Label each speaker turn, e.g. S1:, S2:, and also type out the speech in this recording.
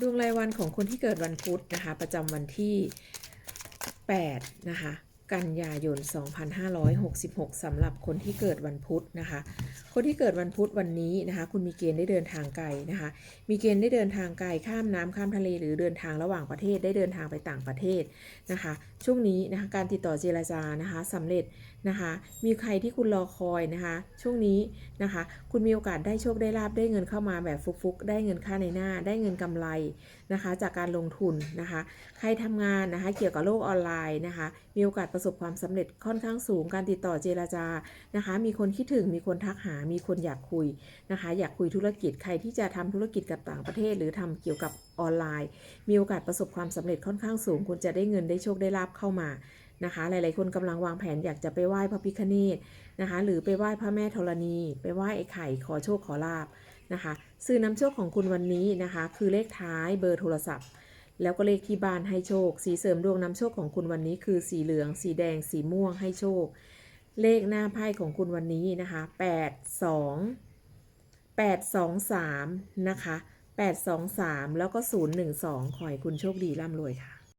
S1: ดวงรายวันของคนที่เกิดวันพุธนะคะ ประจำวันที่ 8 นะคะ กันยายน 2566สำหรับคนที่เกิดวันพุธนะคะ คนที่เกิดวันพุธวันนี้นะคะ คุณมีเกณฑ์ได้เดินทางไกลนะคะ มีเกณฑ์ได้เดินทางไกลข้ามน้ำข้ามทะเลหรือเดินทางระหว่างประเทศได้เดินทางไปต่างประเทศนะคะ ช่วงนี้นะคะการติดต่อเจรจานะคะสำเร็จนะคะ มีใครที่คุณรอคอยนะคะ ช่วงนี้นะคะ คุณมีโอกาสได้โชคได้ลาบได้เงินเข้ามาแบบฟุกๆ ได้เงินค่าในหน้า ได้เงินกำไรนะคะ จากการลงทุนนะคะ ใครทำงานนะคะ เกี่ยวกับโลกออนไลน์นะคะ มีโอกาสประสบความสำเร็จค่อนข้างสูงการติดต่อเจรจานะคะ มีคนคิดถึงมีคนทักหา มีคนอยากคุยนะคะ อยากคุยธุรกิจใครที่จะทำธุรกิจกับต่างประเทศ หรือทำเกี่ยวกับออนไลน์ มีโอกาสประสบความสำเร็จค่อนข้างสูงคุณจะได้เงินได้โชคได้ลาบเข้ามานะคะ หลาย ๆ คนกำลังวางแผนอยากจะไปไหว้พระพิฆเนศนะคะ หรือไปไหว้พระแม่ธรณี ไปไหว้ไอ้ไข่ขอโชคขอลาบนะคะ ซื้อนำโชคของคุณวันนี้นะคะ คือเลขท้ายเบอร์โทรศัพท์ แล้วก็เลขที่บ้านให้โชค สีเสริมดวงนำโชคของคุณวันนี้คือสีเหลือง สีแดง สีม่วงให้โชค เลขหน้าไพ่ของคุณวันนี้นะคะ8 2 8 2 3นะคะ8 2 3 แล้วก็ 0 1 2 ขอให้คุณโชคดีร่ำรวยค่ะ